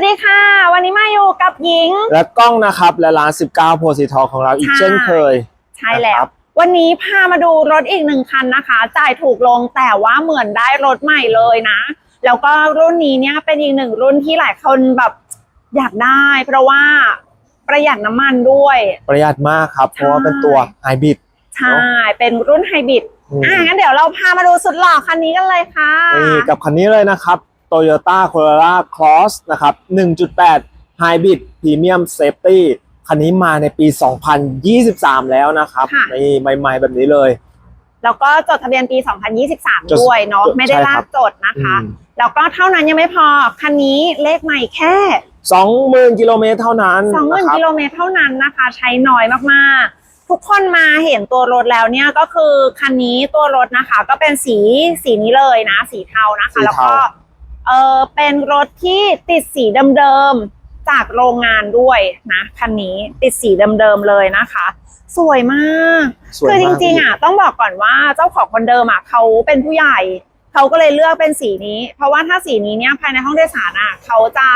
วัสดีค่ะ วันนี้มาอยู่กับหญิง และกล้องนะครับ และร้าน 19 โพสีทองของเราอีกใช่เช่นเคย ใช่แล้วนะครับวันนี้พามาดูรถอีกหนึ่งคันนะคะ จ่ายถูกลงแต่ว่าเหมือนได้รถใหม่เลยนะ แล้วก็รุ่นนี้เนี่ยเป็นอีกหนึ่งรุ่นที่หลายคนแบบอยากได้ เพราะว่าประหยัดน้ำมันด้วย ประหยัดมากครับ เพราะว่าเป็นตัวไฮบริดใช่ เป็นรุ่นไฮบริดอืมอะงั้นเดี๋ยวเราพามาดูสุดหล่อคันนี้กันเลยค่ะนี่กับคันนี้เลยนะครับ Toyota Corolla Cross นะครับ 1.8 Hybrid Premium Safety คันนี้มาในปี 2023 แล้วนะครับค่ะ นี่ใหม่ๆแบบนี้เลย แล้วก็จดทะเบียนปี 2023จดด้วยเนาะจดไม่ได้ใช่ลาครักบจดนะคะอืมแล้วก็เท่านั้นยังไม่พอ คันนี้เลขใหม่แค่ 20,000กิโลเมตรเท่านั้นสองหมื่นนะครับ กิโลเมตรเท่านั้นนะคะ ใช้น้อยมากๆ ทุกคนมาเห็นตัวรถแล้วเนี่ยก็คือคันนี้ตัวรถนะคะ ก็เป็นสีสีนี้เลยนะ สีเทานะคะสีเทา แล้วก็ เออเป็นรถที่ติดสีเดิมๆจากโรงงานด้วยนะคันนี้ติดสีเดิมๆเลยนะคะ สวยมากสวยคือจมากริงๆอะต้องบอกก่อนว่าเจ้าของคนเดิมอะเขาเป็นผู้ใหญ่เขาก็เลยเลือกเป็นสีนี้ เพราะว่าถ้าสีนี้เนี่ยภายในห้องโดยสารอะเขาจะ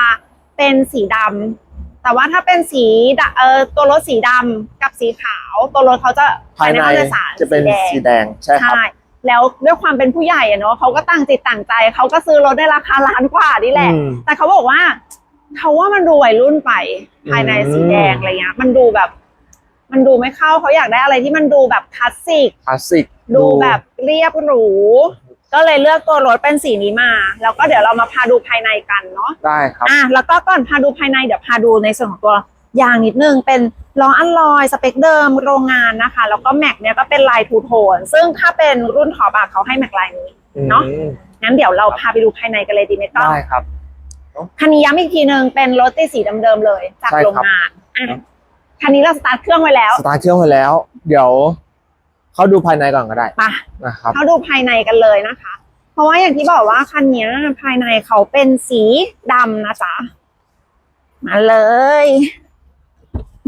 เป็นสีดำแต่ว่าถ้าเป็นสีดะเออตัวรถสีดำกับสีขาว ตัวรถเขาจะภายในห้องโดยสารจะเป็นแดง สีแดงใช่ครับ ใช่ แล้วด้วยความเป็นผู้ใหญ่อะเนาะเขาก็ต่างจิตต่างใจเขาก็ซื้อรถได้ราคาล้านกว่านี่แหละ อืม แต่เขาบอกว่าเขาว่ามันดูวัยรุ่นไปภายในสีแดงอืมอะไรเงี้ยมันดูแบบ มันดูไม่เข้าเขาอยากได้อะไรที่มันดูแบบคลาสสิก คลาสสิก ดูแบบเรียบหรู ก็เลยเลือกตัวรถเป็นสีนี้มา แล้วก็เดี๋ยวเรามาพาดูภายในกันเนาะได้ครับ อะแล้วก็ก่อนพาดูภายในเดี๋ยวพาดูในส่วนของตัวยางนิดนึงเป็น ล้ออัลลอยสเปคเดิมโรงงานนะคะ แล้วก็แม็กเนี่ยก็เป็นลายทูโทน ซึ่งถ้าเป็นรุ่นท็อปอะเขาให้แม็กลายนี้เนาะอืมงั้นเดี๋ยวเราพาไปดูภายในกันเลยดีไหมก้องได้ครับคันนี้ย้ำอีกทีนึงเป็นรถตีสีเดิมๆเลย จากใช่ครับโรงงานอะครับคันนี้เราสตาร์ทเครื่องไว้แล้ว สตาร์ทเครื่องไว้แล้ว เดี๋ยวเขาดูภายในก่อนก็ได้ไปนะครับเข้าดูภายในกันเลยนะคะ เพราะว่าอย่างที่บอกว่าคันนี้ภายในเขาเป็นสีดำนะจ๊ะมาเลย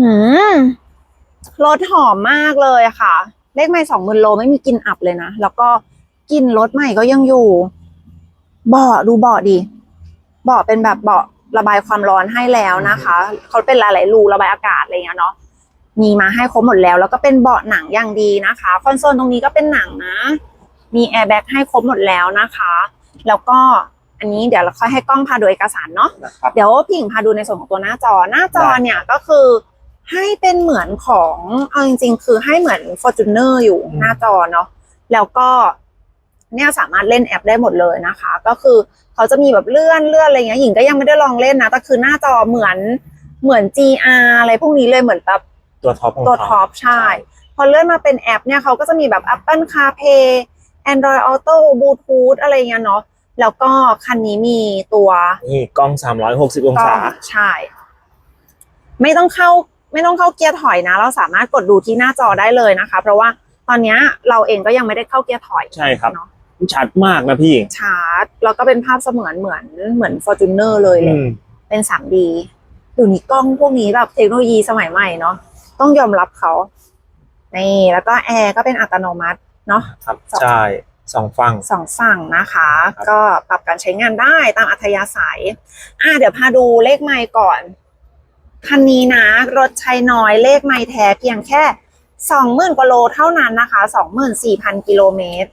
หืมรถหอมมากเลยอะค่ะ เลขไม่สองหมื่นโลไม่มีกลิ่นอับเลยนะ แล้วก็กลิ่นรถใหม่ก็ยังอยู่เบาะดูเบาะดิเบาะเป็นแบบเบาะระบายความร้อนให้แล้วนะคะเขาเป็นหลายๆรูระบายอากาศอะไรอย่างเงี้ยเนาะมีมาให้ครบหมดแล้ว แล้วก็เป็นเบาะหนังอย่างดีนะคะคอนโซลตรงนี้ก็เป็นหนังนะ มีแอร์แบ็กให้ครบหมดแล้วนะคะ แล้วก็อันนี้เดี๋ยวเราค่อยให้กล้องพาดูเอกสารเนาะนะครับเดี๋ยวพี่หญิงพาดูในส่วนของตัวหน้าจอหน้าจอได้เนี่ยก็คือ ให้เป็นเหมือนของเอาจริง ๆ คือให้เหมือน Fortuner อยู่หน้าจอเนาะแล้วก็เนี่ยสามารถเล่นแอปได้หมดเลยนะคะ ก็คือเขาจะมีแบบเลื่อนเลื่อนอะไรเงี้ยหญิงก็ยังไม่ได้ลองเล่นนะแต่คือหน้าจอเหมือนเหมือน GR อะไรพวกนี้เลยเหมือนแบบตัวท็อปของตัวเขาท็อปใช่ พอเลื่อนมาเป็นแอปเนี่ยเขาก็จะมีแบบ Apple CarPlay Android Auto Bluetooth อะไรเงี้ยเนาะแล้วก็คันนี้มีตัวนี่กล้อง 360 องกล้ศาองใช่ ไม่ต้องเข้า ไม่ต้องเข้าเกียร์ถอยนะ เราสามารถกดดูที่หน้าจอได้เลยนะคะ เพราะว่าตอนเนี้ยเราเองก็ยังไม่ได้เข้าเกียร์ถอยใช่ครับเนาะชัดมากนะพี่ชาร์จแล้วก็เป็นภาพเสมือนเหมือนเหมือน Fortuner เลยแหอืละมเป็น 3D ดูนี่กล้องพวกนี้แบบเทคโนโลยีสมัยใหม่เนาะต้องยอมรับเขานี่แล้วก็แอร์ก็เป็นอัตโนมัติเนาะครับใช่สองฝั่งสองฝั่งนะคะครับก็ปรับการใช้งานได้ตามอัธยาศัย อะเดี๋ยวพาดูเลขไมล์ก่อน คันนี้นะรถใช้น้อยเลขไมล์แท้เพียงแค่สองหมื่นกว่าโลเท่านั้นนะคะสองหมื่นสี่พันกิโลเมตร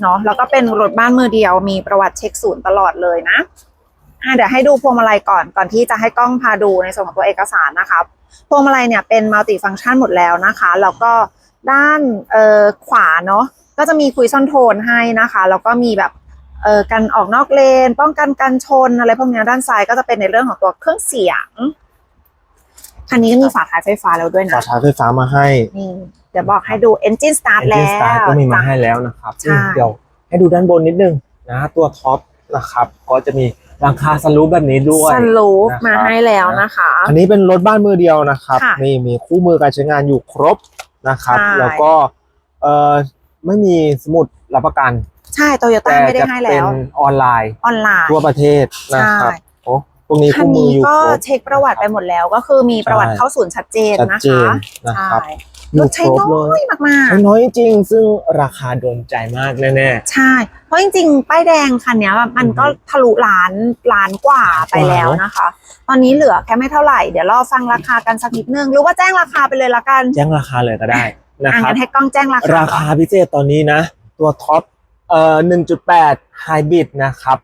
เนาะแล้วก็เป็นรถบ้านมือเดียวมีประวัติเช็คศูนย์ตลอดเลยนะอะเดี๋ยวให้ดูพวงมาลัยก่อนก่อนที่จะให้กล้องพาดูในส่วนของตัวเอกสารนะครับพวงมาลัยเนี่ยเป็นมัลติฟังก์ชันหมดแล้วนะคะ แล้วก็ด้านเอ่อขวาเนาะก็จะมีคุยซ่อนโทนให้นะคะ แล้วก็มีแบบเอ่อกันออกนอกเลน ป้องกันการชนอะไรพวกนี้ด้านซ้ายก็จะเป็นในเรื่องของตัวเครื่องเสียง คันนี้ก็มีฝาท้ายไฟฟ้าแล้วด้วยฝานะท้ายไฟฟ้ามาให้นี่เดี๋ยวบอกให้ดู Engine Start เอ็นแล้จินสตาร์วก็มีมาจ้ะให้แล้วนะครับใช่เดี๋ยวให้ดูด้านบนนิดนึงนะตัวท็อปนะครับ ก็จะมีหลังคาสลูปแบบนี้ด้วยซันรูฟนะครับมาให้แล้วนะคะ อันนี้เป็นรถบ้านมือเดียวนะครับค่ะนี่มีคู่มือการใช้งานอยู่ครบนะครับใช่แล้วก็เอ่อไม่มีสมุดรับประกัน ใช่โตโยต้าแต่ไม่ได้จะให้เป็แล้นวออนไลน์ออนไลน์ทั่วประเทศนะครับ ใช่โอ้ตรงนี้คันคู่มือนี้อยู่ก็ครบ เช็คประวัติไปหมดแล้ว ก็คือมีประวัติใช่ เข้าศูนย์ชัดเจนชัดนะเจคะนนะครับใช่อยู่รถใช้ครบน้เลอยมากใช้น้อยจริงๆซึ่งราคาโดนใจมากแน่ ๆ ใช่ เพราะจริงๆ ป้ายแดงคันเนี้ยมันก็ทะลุล้านล้านกว่าไปแล้วนะคะ ตอนนี้เหลือแค่ไม่เท่าไหร่ เดี๋ยวรอฟังราคากันสักนิดนึง หรือว่าแจ้งราคาไปเลยละกันๆแจ้งราคาเลยก็ได้นะอะครับ งั้นให้กล้องแจ้งราคาราคาพิเศษตอนนี้นะ ตัวท็อปเอ่อ1.8 Hybrid นะครับ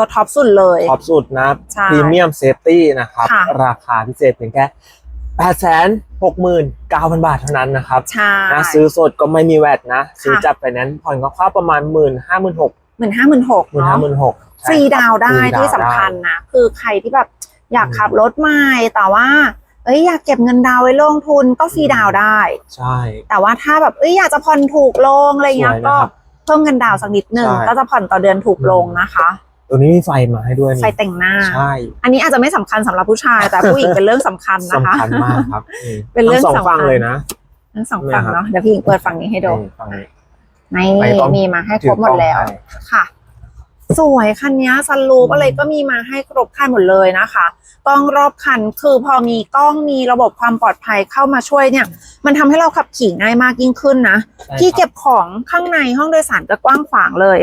ตัวท็อปสุดเลยท็อปสุดนะใช่พรีเมียมเซฟตี้นะครับค่ะราคาพิเศษเพียงแค่869,000บาทเท่านั้นนะครับใช่นะซื้อสดก็ไม่มีแวดนะ ซื้อจัดไฟแนนซ์ผ่อนก็เข้าวๆประมาณ1 5 6 0 0 0หมื่นห้าหมื่นหก1 5เนาะ6 0ฟรีดาวน์ได้ที่สำคัญนะ คือใครที่แบบอยากขับรถใหม่แต่ว่า เอ้ยอยากเก็บเงินดาวน์ไว้ลงทุนก็ฟรีดาวน์ได้ ใช่ แต่ว่าถ้าแบบเอ้ยอยากจะผ่อนถูกลงอะไรเงี้ยสวยนะก็ครับเพิ่มเงินดาวน์สักนิดหนึ่งใช่ก็จะผ่อนต่อเดือนถูกลงนะคะ ตัวนี้มีไฟมาให้ด้วยนี่ไฟแต่งหน้า ใช่อันนี้อาจจะไม่สำคัญสำหรับผู้ชาย แต่ผู้หญิงเป็นเรื่องสำคัญนะคะ สำคัญมากครับนี่เป็นเรื่องทั้งสองสำคัญ ฝั่งเลยนะ ทั้งสองฝั่งเนี่ยครับเนาะเดี๋ยวพี่หญิงเปิดฝั่งนี้ให้ดูนี่ฝั่งนี้ นี่ไม่ต้อง มีมาให้ครบหมดแล้ว ถือกล้องให้ค่ะ สวยคันนี้ซันรูปอืมอะไรก็มีมาให้ครบคันหมดเลยนะคะกล้องรอบคันคือพอมีกล้องมีระบบความปลอดภัยเข้ามาช่วยเนี่ย มันทำให้เราขับขี่ง่ายมากยิ่งขึ้นนะ ใช่ที่ครับ เก็บของข้างในห้องโดยสารก็กว้างขวางเลย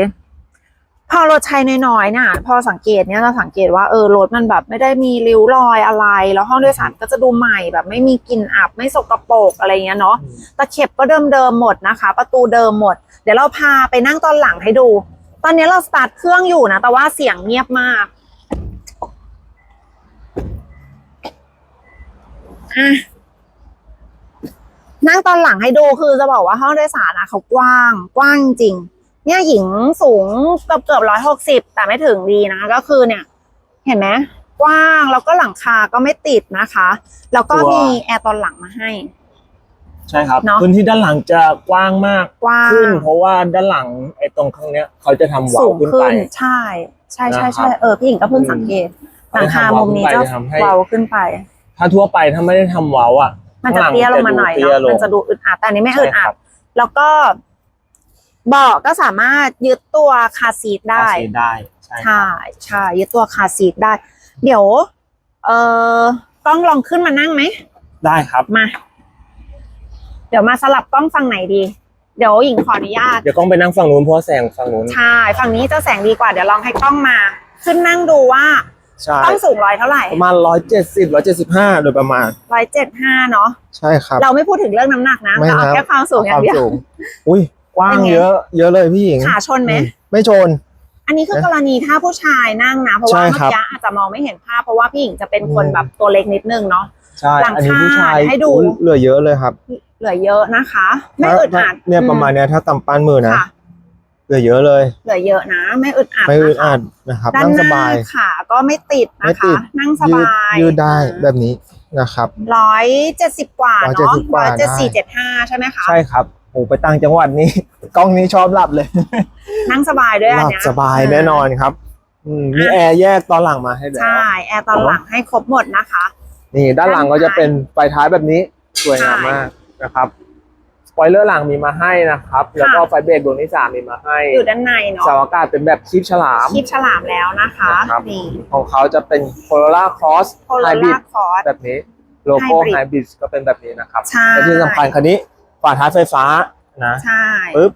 พอรถใช้น้อยๆน่ะพอสังเกตเนี่ยเราสังเกตว่าเออรถมันแบบไม่ได้มีริ้วรอยอะไร แล้วห้องโดยสารก็จะดูใหม่แบบไม่มีกลิ่นอับไม่สกปรกอะไรเงี้ยเนาะตะเข็บก็เดิมๆหมดนะคะ ประตูเดิมหมด เดี๋ยวเราพาไปนั่งตอนหลังให้ดู ตอนนี้เราสตาร์ทเครื่องอยู่นะ แต่ว่าเสียงเงียบมากอะนั่งตอนหลังให้ดูคือจะบอกว่าห้องโดยสารนะเขากว้างกว้างจริง เนี่ยหญิงสูงเกือบเกือบร้อยหกสิบแต่ไม่ถึงดีนะก็คือเนี่ย เห็นไหมกว้างแล้วก็หลังคาก็ไม่ติดนะคะ แล้วก็ตัวมีแอร์ตอนหลังมาให้ ใช่ครับเนอะพื้นที่ด้านหลังจะกว้างมากกว้าง ขึ้น เพราะว่าด้านหลังไอ้ตรงข้างเนี้ย เขาจะทำเว้าสูงขึ้นขึ้ไป นใช่ ใช่ใช่นะครัใช่บเออพี่หญิงก็เพิ่งสังเกตหลังคามุมนี้จะทำให้ เบาขึ้นไป ถ้าทั่วไปถ้าไม่ได้ทำเว้าอะมันจะข้างหลังเตี้ยลงมาหน่อยจะดูเนาะเตี้ยลงมันจะดูอึดอัดแต่อันนี้ไม่อึดอัใช่คดรับ แล้วก็ เบาะก็สามารถยึดตัวคาร์ซีทได้ภาษีได้ ใช่คใช่รับใช่ยึดตัวคาร์ซีทได้ เดี๋ยว เออกล้องลองขึ้นมานั่งไหม ได้ครับ มา เดี๋ยวมาสลับกล้องฝั่งไหนดี เดี๋ยวหญิงขออนุญาต เดี๋ยวกล้องไปนั่งฝั่งนู้นเพราะว่าแสงฝั่งนู้นใช่ ฝั่งนี้จะแสงดีกว่า เดี๋ยวลองให้กล้องมา ขึ้นนั่งดูว่าใช่กล้องสูงร้อยเท่าไหร่ประมาณร้อยเจ็ดสิบร้อยเจ็ดสิบห้าโดยประมาณ ร้อยเจ็ดห้าเนาะ ใช่ครับ เราไม่พูดถึงเรื่องน้ำหนักนะไม่เราเอานะแค่ความสูงอย่างเดียวอุ้ย กว้างเป็นไงเยอะ เยอะเลยพี่หญิงขาชนไหมอืมไม่ชน อันนี้คือกรณีถ้าผู้ชายนั่งนะ เพราะว่าใช่เมื่อครับกี้อาจจะมองไม่เห็นภาพเพราะว่าพี่หญิงจะเป็นคนอืมแบบตัวเล็กนิดนึงเนาะใช่หลังอันนี้ผู้ชายคาให้ดูอุ๊ยเหลือเยอะเลยครับ เหลือเยอะนะคะ ไม่อึดอัดถ้าเนี่ยประมาณเนี้ยถ้ากำปั้นมือนะค่ะเหลือเยอะเลย เหลือเยอะนะ ไม่อึดอัดไม่อึดนะคะอัดนะครับด้านนั่งหสน้าบายขาก็ไม่ติดไม่นะติคะดนั่งสยืดบายยืดได้แบบนี้นะครับร้อยเจ็ดสิบกว่าเนาะ170กว่าร้อยเจ็ดสี่ได้เจ็ดห้าใช่ไหมคะใช่ครับ โอ้ไปต่างจังหวัดนี่กล้องนี้ชอบหลับเลยนั่งสบายด้วยหอันลับเนี้ยสบายแน่นอนครับอืมมีแอร์แยกตอนหลังมาให้แล้ว ใช่ แอร์ตอนหลังให้ครบหมดนะคะ นี่ด้านหลังก็จะเป็นไฟท้ายแบบนี้สวยงามใช่มากนะครับสปอยเลอร์หลังมีมาให้นะครับ แล้วก็ไฟเบรกดวงที่สามมีมาให้อยู่ด้านในเนาะเสาอากาศเป็นแบบคีบฉลาม คีบฉลามแล้วนะคะนะครับ นี่ ของเขาจะเป็น Corolla Cross โคโร Hybrid ล่าคอร์สแบบนี้โลโก้ Hybrid Hybrid ก็เป็นแบบนี้นะครับใช่ และที่สำคัญคันนี้ ฝาท้ายไฟฟ้านะใช่ปึ๊บ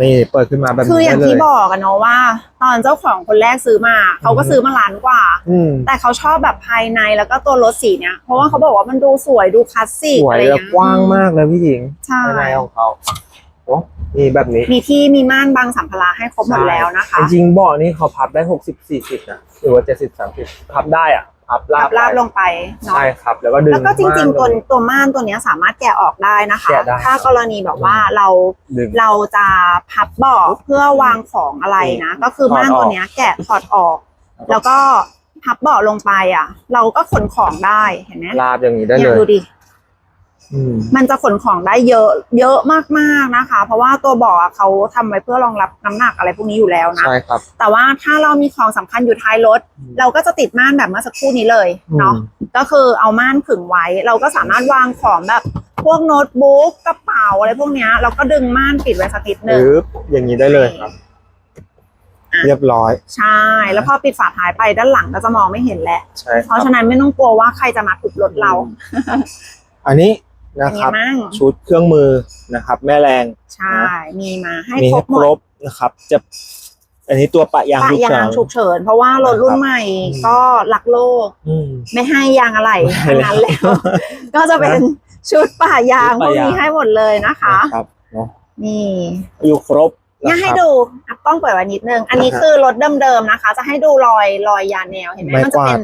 นี่เปิดขึ้นมาแบบคือนี้อย่าได้งเลที่ยบอกกันเนาะว่า ตอนเจ้าของคนแรกซื้อมาเขาก็อือฮึซื้อมาล้านกว่าอืมแต่เขาชอบแบบภายในแล้วก็ตัวรถสีเนี้ยเพราะว่าเขาบอกว่ามันดูสวยดูคลาสสิกสวอะยไรและเงี้ยกว้างมากเลยพี่หญิงใช่ภายในของเขาโอ้นี่แบบนี้ มีที่มีม่านบังสัมภาระให้ครบหมดแล้วนะคะ จริงๆเบาะนี่เขาพับได้หกสิบสี่สิบนะหรือว่าเจ็ดสิบสามสิบพับได้อะ พับลาพับบลาบไปลงไปเนาะใช่ครับ แล้วก็ดึงแล้วก็จริง ๆ ตัวม่านตัวม่านตัวเนี้ยสามารถแกะออกได้นะคะ แกะได้ถ้ากรณีแบบว่าเราดึงเราจะพับเบาะเพื่อวางของอะไรนะ ก็คือม่านตัวเนี้ยแกะถอดออก แล้วก็พับเบาะลงไปอะ เราก็ขนของได้เห็นไหมลาบอย่างนี้ได้เนี่เลยยดูดิอื มมันจะขนของได้เยอะเยอะมากๆนะคะ เพราะว่าตัวเบาะอะเขาทำไว้เพื่อรองรับน้ำหนักอะไรพวกนี้อยู่แล้วนะใช่ครับ แต่ว่าถ้าเรามีของสำคัญอยู่ท้ายรถอืมเราก็จะติดม่านแบบเมื่อสักครู่นี้เลยเนาะก็คือเอาม่านขึงไว้ เราก็สามารถวางของแบบพวกโน้ตบุ๊กกระเป๋าอะไรพวกเนี้ยเราก็ดึงม่านปิดไว้สักนิดนึงปึ๊บอย่างนี้ได้เลยครับอะเรียบร้อย ใช่ แล้วพอปิดฝาท้ายไปด้านหลังก็จะมองไม่เห็นแล้วใช่คเพรับราะฉะนั้นไม่ต้องกลัวว่าใครจะมาทุบรถเรา อันนี้ นะเป็นคไงรับมั่ง ชุดเครื่องมือนะครับ แม่แรงใช่ มีมาให้มีครให้บหมครดบนะครับ จะ อันนี้ตัวปะยางปะลูกยางเสือฉุกเฉิน เพราะว่ารถรุ่นใหม่อืมก็รักโลก อืม ไม่ให้ยางอะไรไม่ให้ทั้งนั้นแล้วแล้ว ก็จะเป็นชุดป่ายางชุดพวป่ากยาง นี้ให้หมดเลยนะคะ นะครับเนาะนี่อยู่ครบเนี่ยนะคให้รับ ดูอะกล้องเปิดไว้นิดนึง อันนี้อ่าฮะคือรถเดิมๆนะคะ จะให้ดูรอยรอยยาแนวเห็นไหมไม้มันจะเป็นกวาด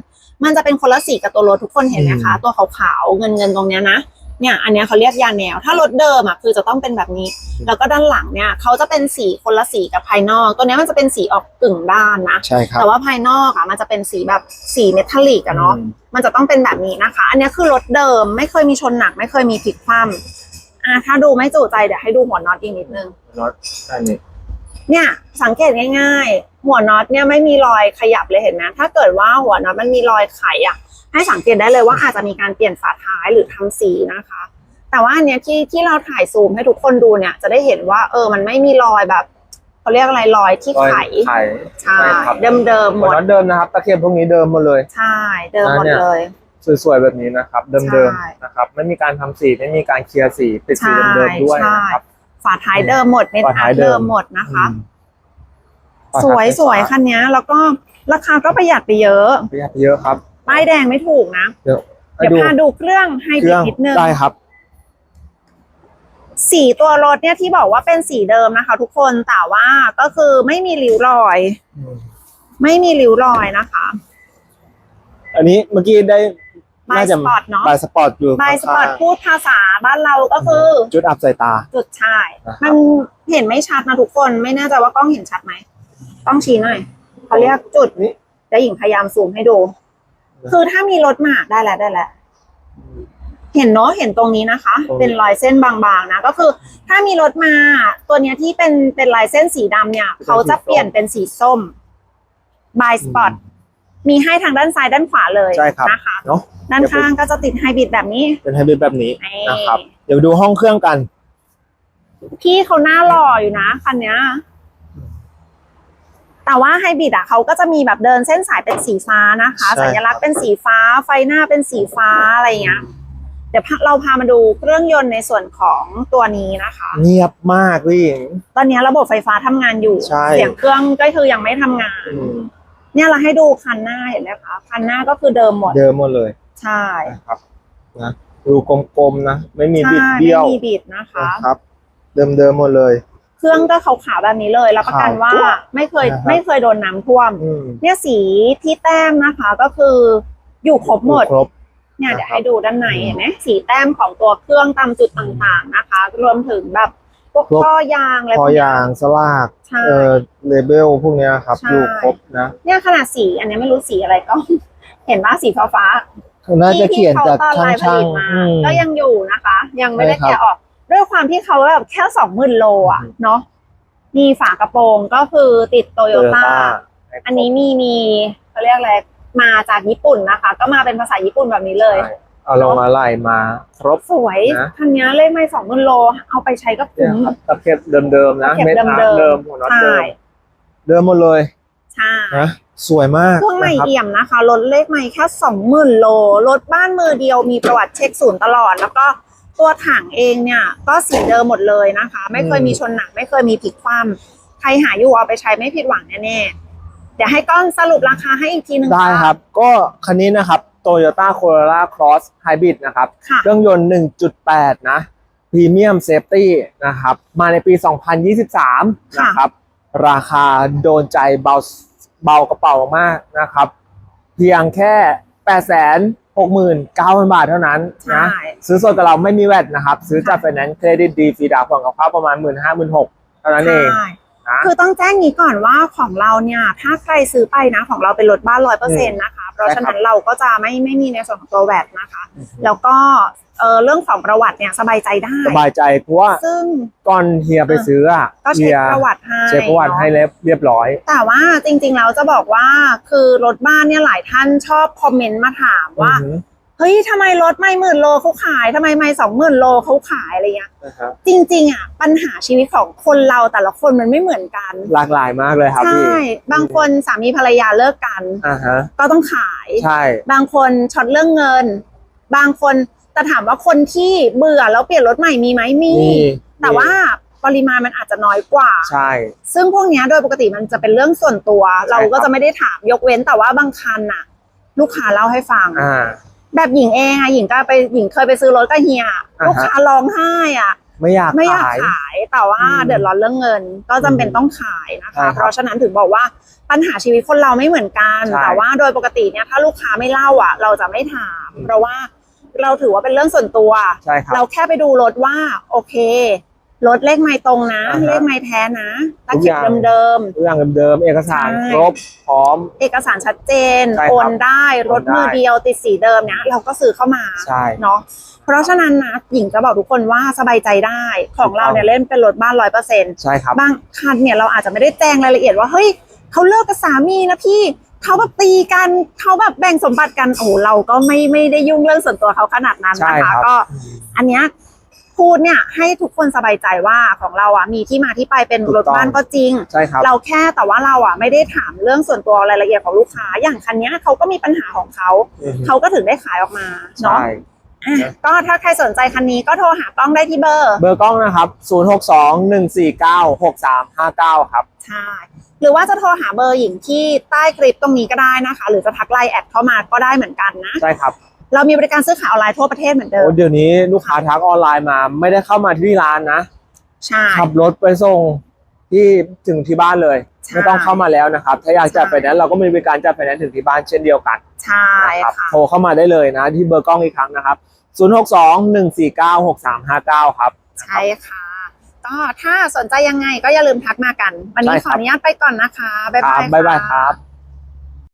มันจะเป็นคนละสีกับตัวรถทุกคนเห็นไหมคะอืมตัวขาวๆเงินเงินๆตรงเนี้ยนะ เนี่ยอันเนี้ยเขาเรียกยาแนว ถ้ารถเดิมอะคือจะต้องเป็นแบบนี้ แล้วก็ด้านหลังเนี่ยเขาจะเป็นสีคนละสีกับภายนอก ตัวเนี้ยมันจะเป็นสีออกกึ่งด้านนะ ใช่ครับ แต่ว่าภายนอกอะมันจะเป็นสีแบบสีเมทัลลิกอะเนาะ อืม มันจะต้องเป็นแบบนี้นะคะ อันเนี้ยคือรถเดิมไม่เคยมีชนหนัก ไม่เคยมีพลิกคว่ำอะถ้าดูไม่จุใจเดี๋ยวให้ดูหัวน็อตอีกนิดนึง น็อตอันนี้ เนี่ยสังเกตง่าย ๆ หัวน็อตเนี่ยไม่มีรอยขยับเลยเห็นไหมถ้าเกิดว่าหัวน็อตมันมีรอยไขอะ ให้สังเกตได้เลยว่าอาจจะมีการเปลี่ยนฝาท้ายหรือทำสีนะคะ แต่ว่าอันเนี้ยที่ที่เราถ่ายซูมให้ทุกคนดูเนี่ย จะได้เห็นว่าเออมันไม่มีรอยแบบเขาเรียกอะไรรอยที่ไขไข่ใช่ครับเดิมๆหมหัวดน็อตเดิมนะครับตะเข็บพวกนี้เดิมหมดเลยใช่เดิมหมดอ่าเนี่ยเลยสวยๆแบบนี้นะครับ เดิมใช่ๆนะครับ ไม่มีการทำสีไม่มีการเคลียร์สีติดสีใช่เดิมๆด้วยใช่นะครับฝาท้ายเดิมหมดเม็ดฝาท้าอายร์ตเดิเดิมมหมดนะคะอืมสวยสวยคันเนี้ยแล้วก็ราคาก็ประหยัดไปเยอะ ประหยัดเยอะครับ ป้ายแดงไม่ถูกนะ เดี๋ยวให้เดี๋ยวดูพาดูเครื่องให้เครื่องนิดนึงได้ครับ สีตัวรถเนี่ยที่บอกว่าเป็นสีเดิมนะคะ ทุกคนแต่ว่าก็คือไม่มีริ้วรอย ไม่มีริ้วรอยนะคะ อันนี้เมื่อกี้ได้บายน่าสจะปอร์ตเนาะบายสปอร์ตอยู่บายสปอร์ตข้างๆพูดภาษาบ้านเราก็คือ จุดอับสายตา จุดชายนะครับมันเห็นไม่ชัดนะทุกคนไม่แน่ใจว่ากล้องเห็นชัดไหม ต้องชี้หน่อยเขาเรียกจุดนี่จะหญิงพยายามซูมให้ดู คือถ้ามีรถมาได้แล้วได้แล้วเห็นเนาะเห็นตรงนี้นะคะตรงนี้เป็นรอยเส้นบางๆนะก็คือ ถ้ามีรถมา ตัวเนี้ยที่เป็นเป็นลายเส้นสีดำเนี่ย เขาจะเปลี่ยนเป็นสีส้มบายสปอร์ตมีให้ทางด้านซ้ายด้านขวาเลยใช่ครับนะคะเนาะด้านข้างก็จะติดไฮบริดแบบนี้ เป็นไฮบริดแบบนี้นี่นะครับ เดี๋ยวดูห้องเครื่องกัน พี่เขาหน้าหล่ออยู่นะคันเนี้ย แต่ว่าไฮบริดอะเขาก็จะมีแบบเดินเส้นสายเป็นสีฟ้านะคะ ใช่ สัญลักษณ์เป็นสีฟ้า ไฟหน้าเป็นสีฟ้าอะไรอย่างเงี้ยเดี๋ยวพาเราพามาดูเครื่องยนต์ในส่วนของตัวนี้นะคะ เงียบมากพี่หญิง ตอนนี้ระบบไฟฟ้าทำงานอยู่ ใช่ เสียงเครื่องก็คือยังไม่ทำงาน อืมเนี่ยเราให้ดูคันหน้าเห็นไหมคะ คันหน้าก็คือเดิมหมด เดิมหมดเลยใช่นะครับนะดูกลมๆนะ ไม่มีใช่บิดไม่เบี้ยวมีบิดนะคะ นะครับ เดิมๆหมดเลย เครื่องก็ขาวๆแบบนี้เลยรับประกันว่าขาวจั๊วไม่เคยนะครับ ไม่เคยโดนน้ำท่วม อืมเนี่ยสีที่แต้มนะคะก็คืออยู่ครบหมด ครบ เนี่ยนะครับเดี๋ยวให้ดูด้านในอืมเห็นไหมสีแต้มของตัวเครื่องตามจุดต่างๆนะคะ รวมถึงแบบพวกพวกข้อยางอะไรพพอวกเนี้ยางสลากใช่ เออเลเบลพวกเนี้ยครับ ใช่ อยู่ครบนะเนี่ยขนาดสีอันนี้ไม่รู้สีอะไรก็ เห็นว่าสีฟ้าฟ้าๆน่าจะที่เขียนจากที่เขตอนช่างลายผลิตมาๆอืม ก็ยังอยู่นะคะ ยังไม่ได้ใช่ครับ แกะออก ด้วยความที่เขาแบบแค่สองหมื่นโลอะอืมเนาะมีฝากระโปรงก็คือติดโตโยต้า Toyota อันนี้มีมีเขาเรียกอะไร มาจากญี่ปุ่นนะคะ ก็มาเป็นภาษาญี่ปุ่นแบบนี้เลยใช่เอาลงมาไล่มาครบสวยนะคันนี้เลขไม่สองหมื่นโล เอาไปใช้ก็เนี่ยคุ้มครับตะเข็บเดิมๆนะตะเข็บเม็ดอาร์เดิมๆเดิมหัวน็อตใช่เดิมเดิมหมดเลยใช่นะสวยมากเครื่องใหม่นะครับเอี่ยมนะคะรถเลขใหม่แค่สองหมื่นโลรถบ้านมือเดียวมีประวัติเช็คศูนย์ตลอดแล้วก็ ตัวถังเองเนี่ยก็สีเดิมหมดเลยนะคะ ไม่เคยมีชนหนัก ไม่เคยมีพลิกคว่ำใครหาอยู่เอาไปใช้ไม่ผิดหวังแน่ๆเดี๋ยวให้ก้อนสรุปราคาให้อีกทีหนึ่งได้ครับ ก็คันนี้นะครับ Toyota Corolla Cross Hybrid นะครับค่ะเครื่องยนต์ 1.8 นะ Premium Safety นะครับ มาในปี 2023 นะครับ ราคาโดนใจเบาเบากระเป๋ามากนะครับ เพียงแค่ 869,000 บาทเท่านั้นนะใช่ซื้อสดกับเราไม่มีแวดนะครับ ซื้อจากไฟแนนซ์เครดิตดีฟรีดาวน์ผ่อนกับเขาประมาณ 1 5 0 0 0 1 6เท่านั้นเองใช่นะคือต้องแจ้งนี้ก่อนว่าของเราเนี่ย ถ้าใครซื้อไปนะของเราเป็นรถบ้านร้อยเปอร์เซ็นต์นะคะเพราะฉะนั้นเราก็จะไม่ไม่มีในส่วนของตัวแวดนะคะ แล้วก็เออเรื่องของประวัติเนี่ยสบายใจได้ สบายใจเพราะว่าซึ่งก่อนเฮียไปซื้ออะก็เช็เฮีคยประวัติให้เช็คประวัติให้เนอะเรียบเรียบร้อย แต่ว่าจริงๆแล้วจะบอกว่าคือรถบ้านเนี่ยหลายท่านชอบคอมเมนต์มาถามว่าอือหือ เฮ้ยทำไมรถไม่หมื่นโลเขาขายทำไมไม่สองหมื่นโลเขาขายอะไรเงี้ยนะฮะจริง ๆอะปัญหาชีวิตของคนเราแต่ละคนมันไม่เหมือนกัน หลากหลายมากเลยครับใช่ พี่บางคนสามีภรรยาเลิกกัน อ่าฮะก็ต้องขาย ใช่ บางคนช็อตเรื่องเงิน บางคนแต่ถามว่าคนที่เบื่อแล้วเปลี่ยนรถใหม่มีไหมมี มีแต่ว่าปริมาณมันอาจจะน้อยกว่า ใช่ ซึ่งพวกเนี้ยโดยปกติมันจะเป็นเรื่องส่วนตัว เราก็จะไม่ได้ถามยกเว้นแต่ว่าบางคันน่ะ ลูกค้าเล่าให้ฟัง อ่า แบบหญิงเองอะหญิงก็ไปหญิงเคยไปซื้อรถกับเฮียอ่าฮะลูกค้าร้องไห้อะ ไม่อยากไม่อยากขายขายแต่ว่าอืมเดือดร้อนเรื่องเงินก็จำเป็นต้องขายนะใช่คะครับเพราะฉะนั้นถึงบอกว่าปัญหาชีวิตคนเราไม่เหมือนกันใช่แต่ว่าโดยปกติเนี่ยถ้าลูกค้าไม่เล่าอะ เราจะไม่ถามอืมเพราะว่าเราถือว่าเป็นเรื่องส่วนตัวใช่ครับเราแค่ไปดูรถว่าโอเค รถเลขไม่ตรงนะ อ่าฮะเลขไม่แท้นะตะทุกเข็อบย่าง เดิม เรื่องเดิมๆเอกสารใช่ ครบพร้อม ๆเอกสารชัดเจน ใช่ครับโอนได้รถโอนได้มือเดียวติดสีเดิมเนี่ยเราก็ซื้อเข้ามาใช่เนาะเพราะฉะนั้นนะหญิงจะบอกทุกคนว่าสบายใจได้ ของเราเนี่ยเล่นเป็นรถบ้านร้อยเปอร์เซ็นต์ใช่ครับ บางคันเนี่ยเราอาจจะไม่ได้แจ้งรายละเอียดว่าเฮ้ยเขาเลิกกับสามีนะพี่เขาแบบตีกันเขาแบบแบ่งสมบัติกันโอ้โหเราก็ไม่ไม่ได้ยุ่งเรื่องส่วนตัวเขาขนาดนั้นใช่นะคะครับ ก็ อันเนี้ย พูดเนี่ยให้ทุกคนสบายใจว่าของเราอะมีที่มาที่ไปเป็นถูกรถต้องบ้านก็จริง ใช่ครับ เราแค่แต่ว่าเราอะไม่ได้ถามเรื่องส่วนตัวรายละเอียดของลูกค้า อย่างคันเนี้ยเขาก็มีปัญหาของเขาอือฮึ เขาก็ถึงได้ขายออกมาเนาะใช่ อะก็ถ้าใครสนใจคันนี้ก็โทรหากล้องได้ที่เบอร์ เบอร์กล้องนะครับ 0621496359 ครับ ใช่ หรือว่าจะโทรหาเบอร์หญิงที่ใต้คลิปตรงนี้ก็ได้นะคะ หรือจะทักไลน์แอดเข้ามาก็ได้เหมือนกันนะ ใช่ครับ เรามีบริการซื้อขายออนไลน์ทั่วประเทศเหมือนเดิโอ้มเดี๋ยวนี้ลูกค้าทักออนไลน์มาไม่ได้เข้ามาที่ร้านนะ ใช่ ขับรถไปส่งที่ถึงที่บ้านเลยใช่ไม่ต้องเข้ามาแล้วนะครับ ถ้าอยากจัดใช่ไฟแนนซ์เราก็มีบริการจัดไฟแนนซ์ถึงที่บ้านเช่นเดียวกัน ใช่นะครับค่ะโทรเข้ามาได้เลยนะ ที่เบอร์กล้องอีกครั้งนะครับ 0621496359 ครับ ใช่ค่ะ ก็ถ้าสนใจยังไงก็อย่าลืมทักมากัน วันนี้ใช่ขครัอบอนุญาตไปก่อนนะคะ บ๊ายครับายบบ๊ายบายะครับ